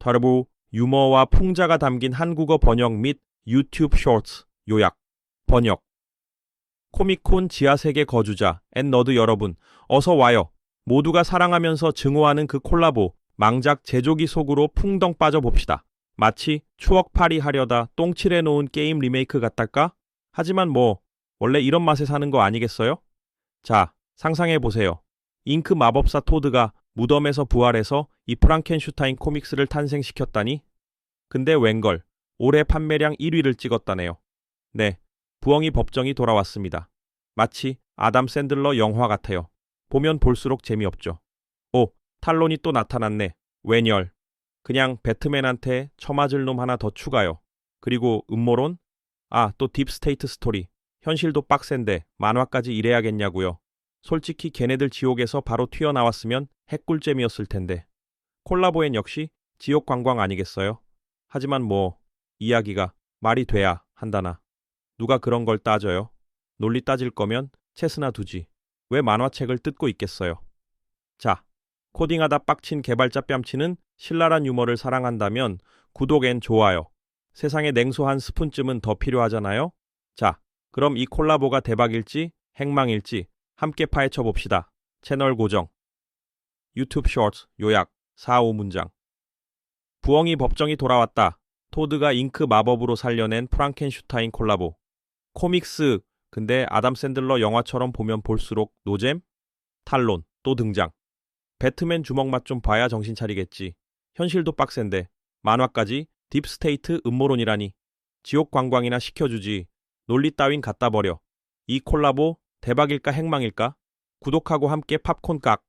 터르보 유머와 풍자가 담긴 한국어 번역 및 유튜브 쇼츠 요약 번역 코미콘 지하세계 거주자 앤 너드 여러분 어서 와요. 모두가 사랑하면서 증오하는 그 콜라보 망작 제조기 속으로 풍덩 빠져봅시다. 마치 추억팔이 하려다 똥칠해 놓은 게임 리메이크 같달까? 하지만 뭐 원래 이런 맛에 사는 거 아니겠어요? 자, 상상해 보세요. 잉크 마법사 토드가 무덤에서 부활해서 이 프랑켄슈타인 코믹스를 탄생시켰다니? 근데 웬걸, 올해 판매량 1위를 찍었다네요. 네, 부엉이 법정이 돌아왔습니다. 마치 아담 샌들러 영화 같아요. 보면 볼수록 재미없죠. 오, 탈론이 또 나타났네. 웬열. 그냥 배트맨한테 처맞을 놈 하나 더 추가요. 그리고 음모론? 아, 또 딥스테이트 스토리. 현실도 빡센데 만화까지 이래야겠냐고요. 솔직히 걔네들 지옥에서 바로 튀어나왔으면 핵꿀잼이었을 텐데. 콜라보엔 역시 지옥 관광 아니겠어요? 하지만 뭐 이야기가 말이 돼야 한다나. 누가 그런 걸 따져요? 논리 따질 거면 체스나 두지. 왜 만화책을 뜯고 있겠어요? 자, 코딩하다 빡친 개발자 뺨치는 신랄한 유머를 사랑한다면 구독 앤 좋아요. 세상에 냉소 한 스푼쯤은 더 필요하잖아요? 자, 그럼 이 콜라보가 대박일지 행망일지 함께 파헤쳐 봅시다. 채널 고정. 유튜브 쇼츠 요약 4, 5문장. 부엉이 법정이 돌아왔다. 토드가 잉크 마법으로 살려낸 프랑켄슈타인 콜라보. 코믹스. 근데 아담 샌들러 영화처럼 보면 볼수록 노잼? 탈론 또 등장. 배트맨 주먹 맛 좀 봐야 정신 차리겠지. 현실도 빡센데 만화까지 딥스테이트 음모론이라니. 지옥 관광이나 시켜주지. 논리 따윈 갖다 버려. 이 콜라보 대박일까 행망일까? 구독하고 함께 팝콘 깍.